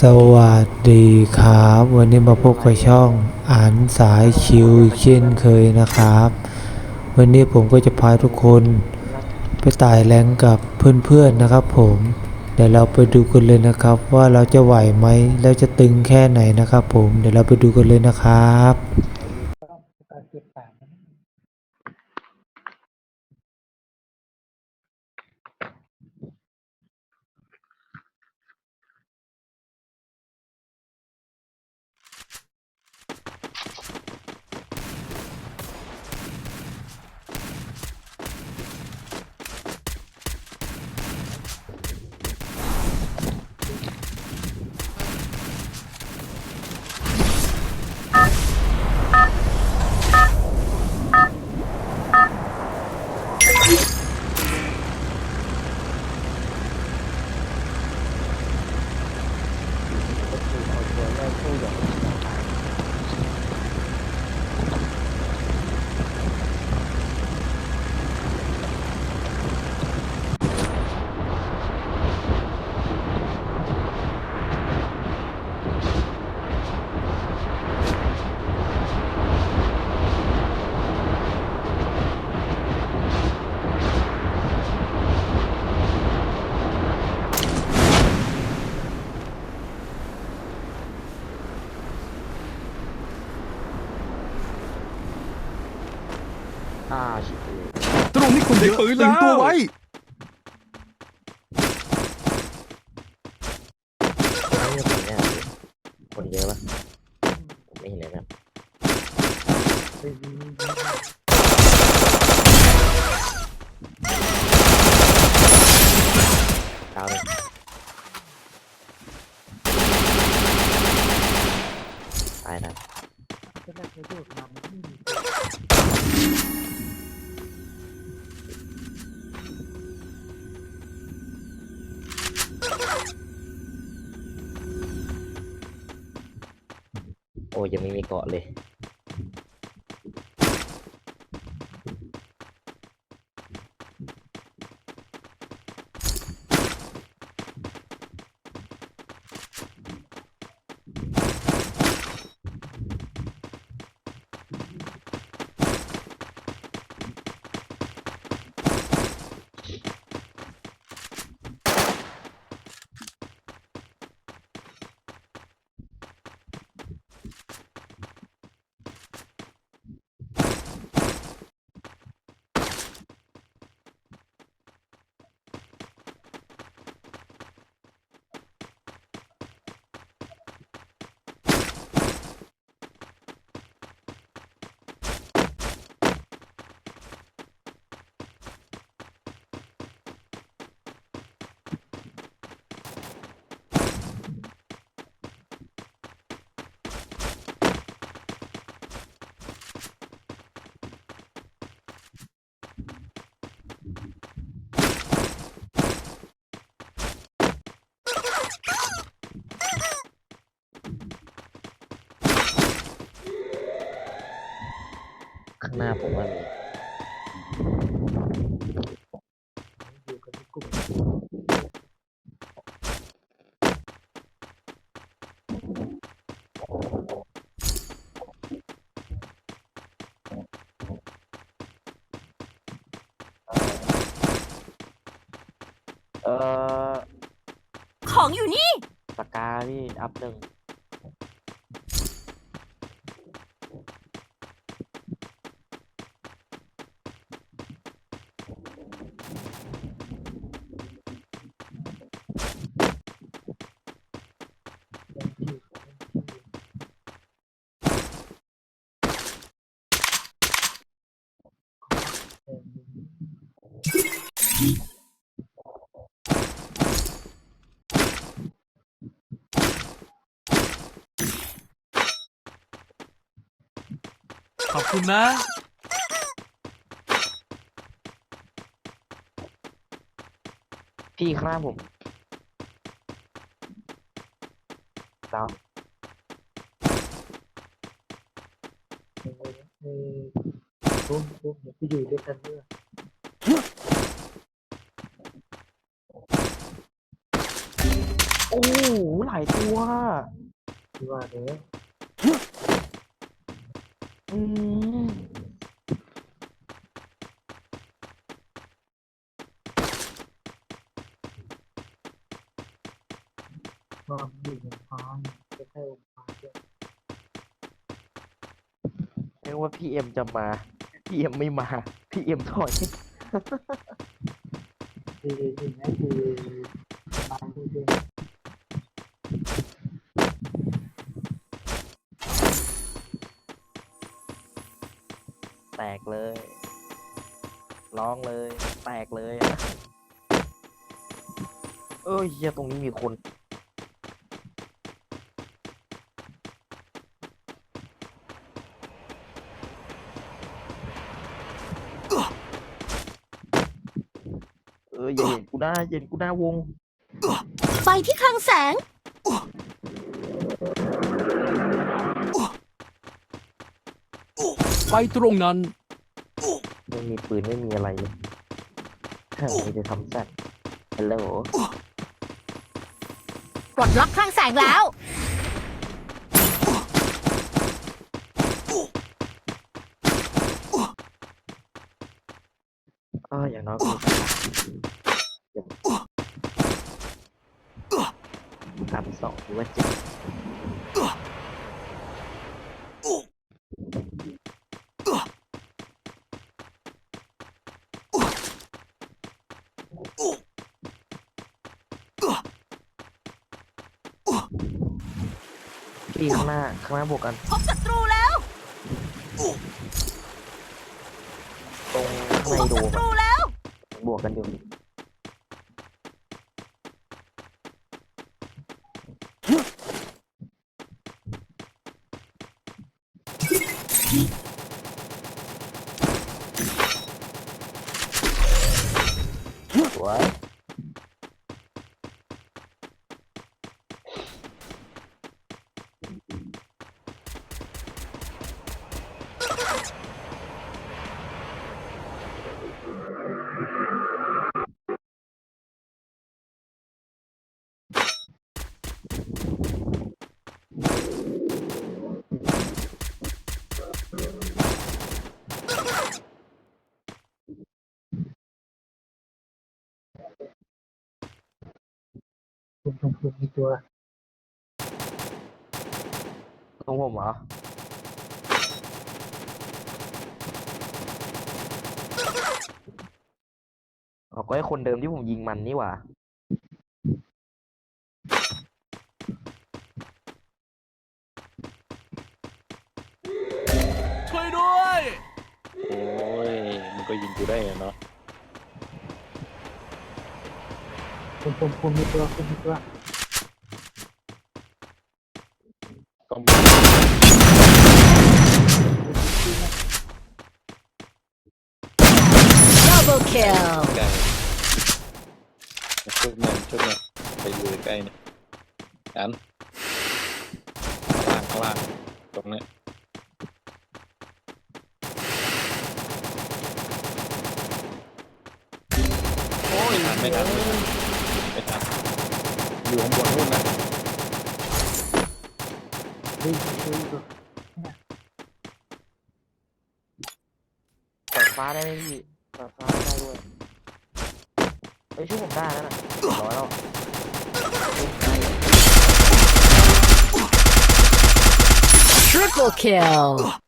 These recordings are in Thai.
สวัสดีครับ วันนี้มาพบกับช่องอ่านสายชิวเช่นเคยนะครับ วันนี้ผมก็จะพาทุกคนไปตายแรงกับเพื่อนๆนะครับ ผมเดี๋ยวเราไปดูกันเลยนะครับ ว่าเราจะไหวไหมแล้วจะตึงแค่ไหนนะครับ ผมเดี๋ยวเราไปดูกันเลยนะครับ อ่าชิบหายตรงนี้คนเยอะปืนตึงตัวแล้วไว้ ไม่มีคนเนี่ยคนเยอะปะ โอ้ยังไม่มีเกาะเลย ข้างหน้าผมว่ามีเอ่อของอยู่นี่ปากกาพี่อัพหนึ่ง ขอบคุณนะ พี่ข้างหน้าผมดาวรุ่นรุ่นที่อยู่ด้วยกันด้วย โอ้โหหลัง ลายตัวที่ว่าเด้ออืมความอยู่ในความจะให้องค์ความเยอะเรียกว่าพี่เอ็มจะมา พี่เอ็มไม่มา พี่เอ็มถอยคือสิ่งนั้นคือบางที่ กเลย ร้องเลย แตกเลยอะเอ้ยเฮียตรงนี้มีคน เอออย่าเห็นกูหน้าอย่าเห็นกูหน้าวงไปที่คลังแสง ไปตรงนั้นไม่มีปืนไม่มีอะไรเลยเฮ้ยมีแต่ทำแซดฮัลโหลปลดล็อกคลังแสงแล้ว อ้ออย่างน้อยก็มีสามสองหรือว่าเจ็ด ที่ข้างหน้าข้างหน้าบวกกัน พบศัตรูแล้วตรงข้างในพบโดศัมตรูอะแล้ว บวกกันอยู่ สวย คุณ ชมพูมีตัวตรงผมเหรอเอาก็ไอ้คนเดิมที่ผมยิงมันนี่หว่าช่วยด้วย โอ้ย มันก็ยิงกูได้อะเนาะ คุณชมพูมีตัวคุณมีตัวต้อง double kill ไกลช่วยแม่งช่วยแม่งไปอยู่ใกล้เนี่ยอันข้างล่างข้างล่างตรงเนี้ยโอ้ยไม่ทันไม่ทันไม่ทัน อยู่ข้างบนนู่นนะเฮ้ยเฮ้ยตัวเปิดฟ้าได้ไหมพี่เปิดฟ้าได้ด้วยไปช่วยผมได้แล้วนะร้อยแล้ว triple kill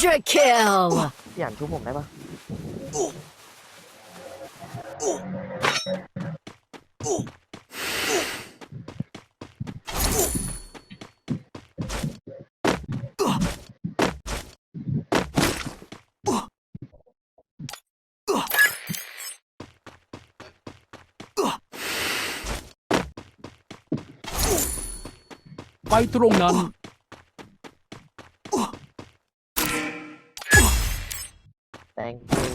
100 kill พี่อ่านช่วยผมได้ปะไปตรงนั้น thank you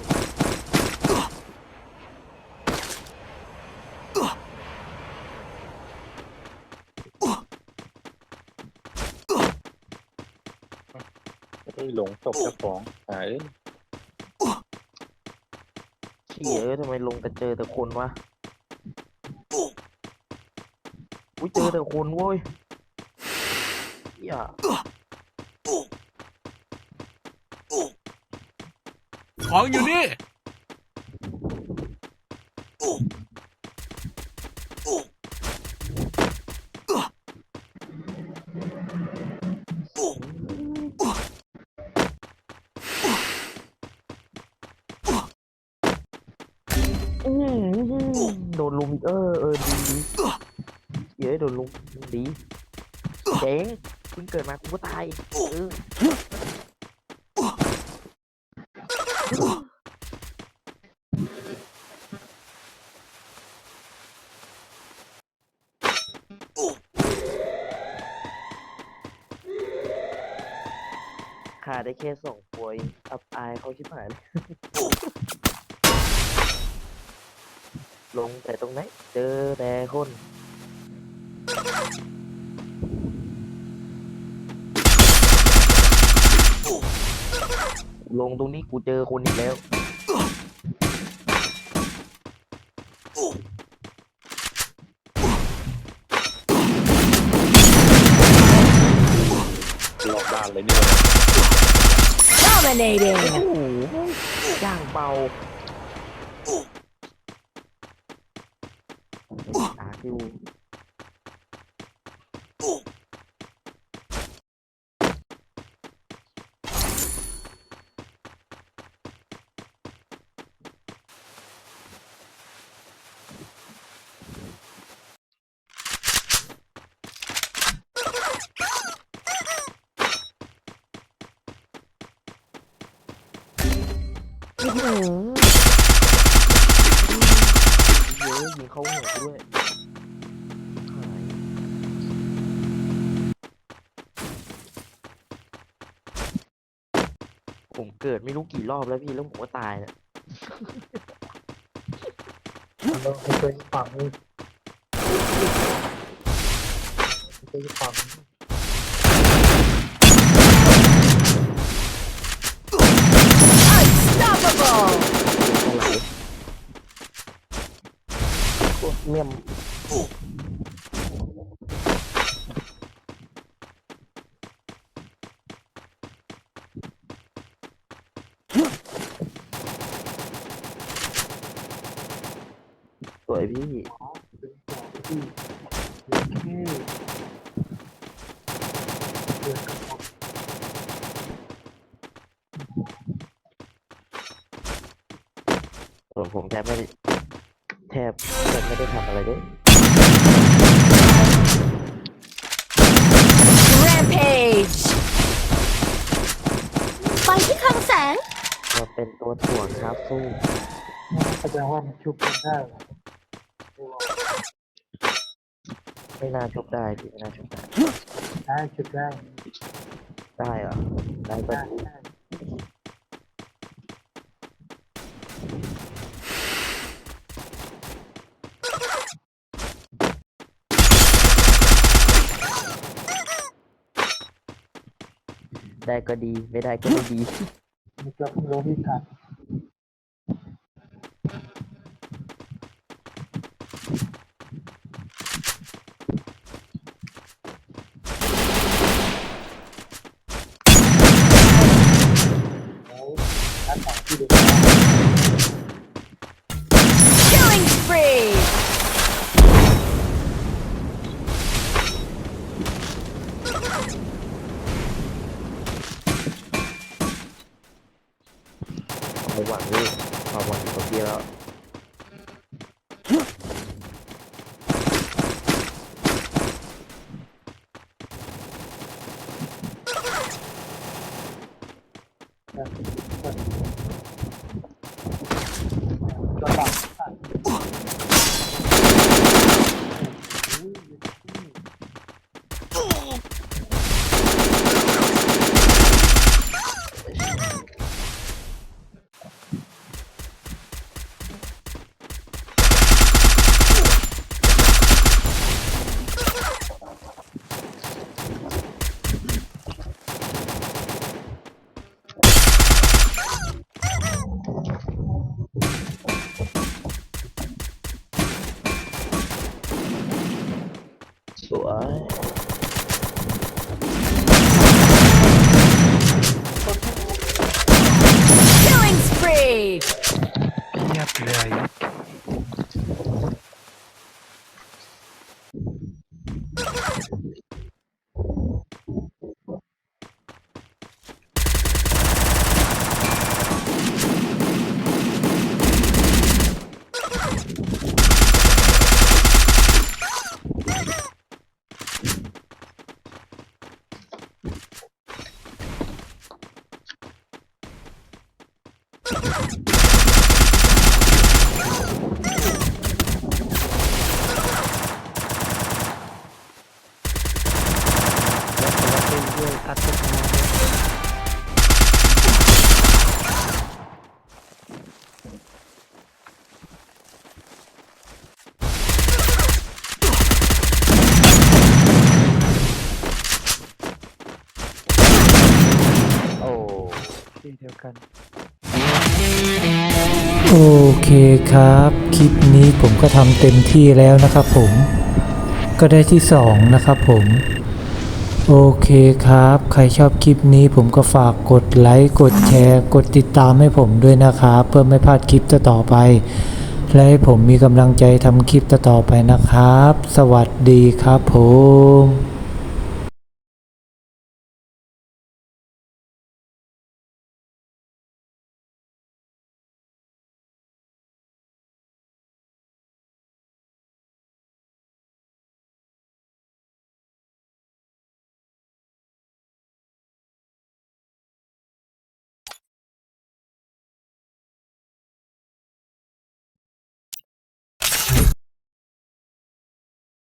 เอยหลงตบเจ้าของหายเชี่ยเอ้ยทำไมลงแต่เจอแต่คนวะอุ้ยเจอแต่คนเว้ยเหี้ย ของอยู่นี่อื้อหือโดนลุมอีกเออเออดีดีเย้ยโดนลุมดีเจ๋งเพิ่งเกิดมากูก็ตายเออ ขาดได้ แค่สองป่วยอับอายเขาชิบหายเลย ลงแต่ตรงไหน เจอแต่คนลงตรงนี้กูเจอคนอีกแล้วหลอกบ้านเลยเนี่วะ Dominating. โอ้โหย่างเบาตาคิว เยอะยิงเข้าหัวกูด้วยหายผมเกิดไม่รู้กี่รอบแล้วพี่แล้วผมก็ตายเนี่ยเราไม่เคยฝังไม่เคยฝัง Unstoppable. อะไรโคตร เมี่ยมสวยพี่ส่วนผมแทบไม่ ทบแทบไม่ได้ทำอะไรเลย Rampage. ไปที่คลังแสง เราเป็นตัวถ่วงครับสู้แสดงว่ามันชุบกันได้เหรอไม่น่าชกได้พี่ไม่น่าชกได้ได้ชุบได้ได้เหรอได้ก็ได้ ได้ก็ดีไม่ได้ก็ไม่ดีมีกระพุ้งโลวิทัน แล้วร้านของที่ดู Killing spree. ความหวังนี่ความหวังของพี่แล้ว กระบอก ผ ที่เดียวกัน โอเคครับ คลิปนี้ผมก็ทำเต็มที่แล้วนะครับผม ก็ได้ที่ 2 นะครับผมโอเคครับ ใครชอบคลิปนี้ผมก็ฝากกดไลค์ กดแชร์ กดติดตามให้ผมด้วยนะครับ เพื่อไม่พลาดคลิปต่อไป และให้ผมมีกำลังใจทำคลิปต่อไปนะครับ สวัสดีครับผม